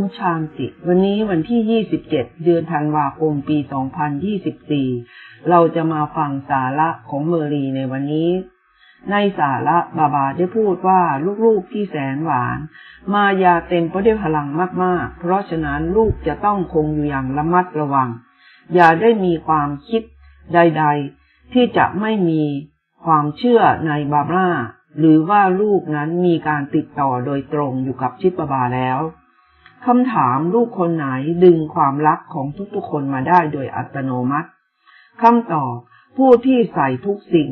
มชานติ วันนี้วันที่ 27 เดือนธันวาคม ปี 2024 เราจะมาฟังสาระของเมอรีในวันนี้ ในสาระบาบาได้พูดว่าลูกๆที่แสนหวาน มายาเต็มไปด้วยพลังมากๆ เพราะฉะนั้นลูกจะต้องคงอยู่อย่างระมัดระวัง อย่าได้มีความคิดใด ๆ ที่จะไม่มีความเชื่อในบาร่าหรือว่าลูกนั้นมีการติดต่อโดยตรงอยู่กับชิดบาบาแล้ว คำถามลูกคนไหนดึงความรักของทุกๆคนมาได้โดยอัตโนมัติคำตอบผู้ที่ใส่ทุกสิ่ง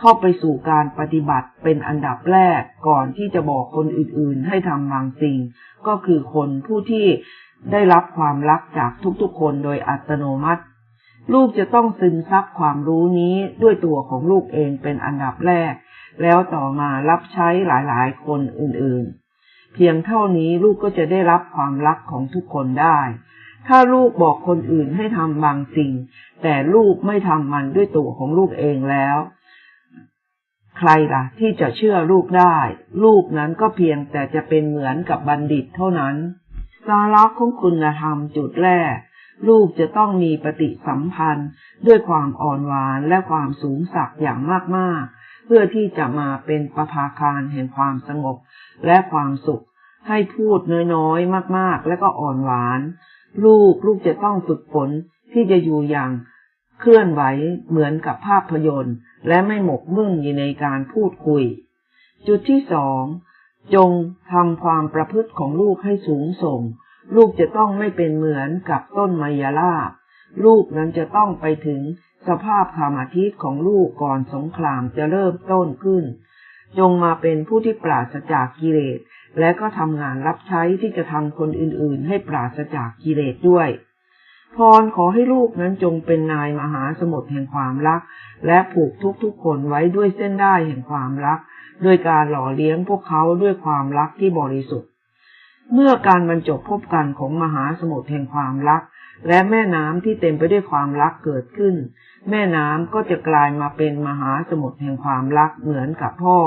เข้าไปสู่การปฏิบัติเป็นอันดับแรกก่อนที่จะบอกคนอื่นๆ ให้ทำบางสิ่ง ก็คือคนผู้ที่ได้รับความรักจากทุกๆ คนโดยอัตโนมัติ ลูกจะต้องซึมซับความรู้นี้ด้วยตัวของลูกเองเป็นอันดับแรก แล้วต่อมารับใช้หลายๆ คนอื่นๆ เพียงเท่านี้ลูกก็จะได้รับความรักของทุกคนได้ ถ้าลูกบอกคนอื่นให้ทำบางสิ่ง แต่ลูกไม่ทำมันด้วยตัวของลูกเองแล้ว ใครล่ะ ที่จะเชื่อลูกได้ ลูกนั้นก็เพียงแต่จะเป็นเหมือนกับบัณฑิตเท่านั้นสาระของคุณธรรมจุดแรก ลูกจะต้องมีปฏิสัมพันธ์ด้วยความอ่อนหวานและความสูงสักอย่างมากๆ พื่อที่จะมาเป็นประภาคารแห่งความสงบและความสุข ให้พูดน้อยๆมากๆ และก็อ่อนหวาน ลูกลูกจะต้องฝึกฝนที่จะอยู่อย่างเคลื่อนไหวเหมือนกับภาพยนตร์ และไม่หมกมุ่นอยู่ในการพูดคุย จุดที่สองจงทำความประพฤติของลูกให้สูงส่ง ลูกจะต้องไม่เป็นเหมือนกับต้นไมยาลาบ ลูกนั้นจะต้องไปถึงสภาพธรรมทิศของลูกก่อนสงครามจะเริ่มต้นขึ้น จงมาเป็นผู้ที่ปราศจากกิเลส และก็ทำงานรับใช้ที่จะทำคนอื่นๆ ให้ปราศจากกิเลสด้วย พรขอให้ลูกนั้นจงเป็นนายมหาสมุทรแห่งความรัก และผูกทุกๆคนไว้ด้วยเส้นได้แห่งความรัก โดยการหล่อเลี้ยงพวกเขาด้วยความรักที่บริสุทธิ์ เมื่อการบรรจบพบกันของมหาสมุทรแห่งความรัก และแม่น้ำที่เต็มไปด้วยความรักเกิดขึ้น แม่น้ำก็จะกลายมาเป็นมหาสมุทรแห่งความรักเหมือนกับพ่อ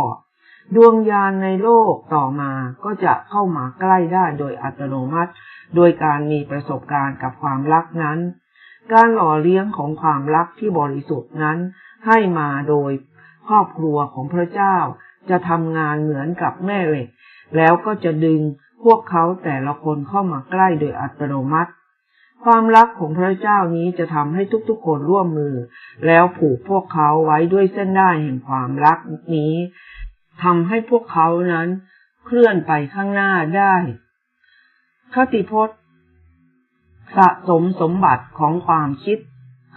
ดวงยานในโลกต่อมาก็จะเข้ามาใกล้ได้โดยอัตโนมัติ โดยการมีประสบการณ์กับความรักนั้น การหล่อเลี้ยงของความรักที่บริสุทธิ์นั้น ให้มาโดยครอบครัวของพระเจ้า จะทำงานเหมือนกับแม่เหล็ก แล้วก็จะดึงพวกเขาแต่ละคนเข้ามาใกล้โดยอัตโนมัติ ความรักของพระเจ้านี้จะทำให้ทุกๆคนร่วมมือ แล้วผูกพวกเขาไว้ด้วยเส้นได้แห่งความรักนี้ทำให้พวกเขานั้นเคลื่อนไปข้างหน้าได้คติพจน์ สะสมสมบัติของความคิด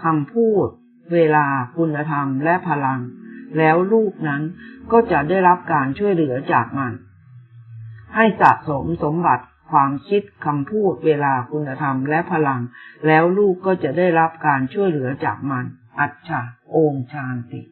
คำพูด เวลาคุณธรรมและพลัง แล้วลูกนั้นก็จะได้รับการช่วยเหลือจากมัน ให้สะสมสมบัติ ความคิดคำพูดเวลาคุณธรรมและพลัง แล้วลูกก็จะได้รับการช่วยเหลือจากมัน อัจฉาโอมชานติ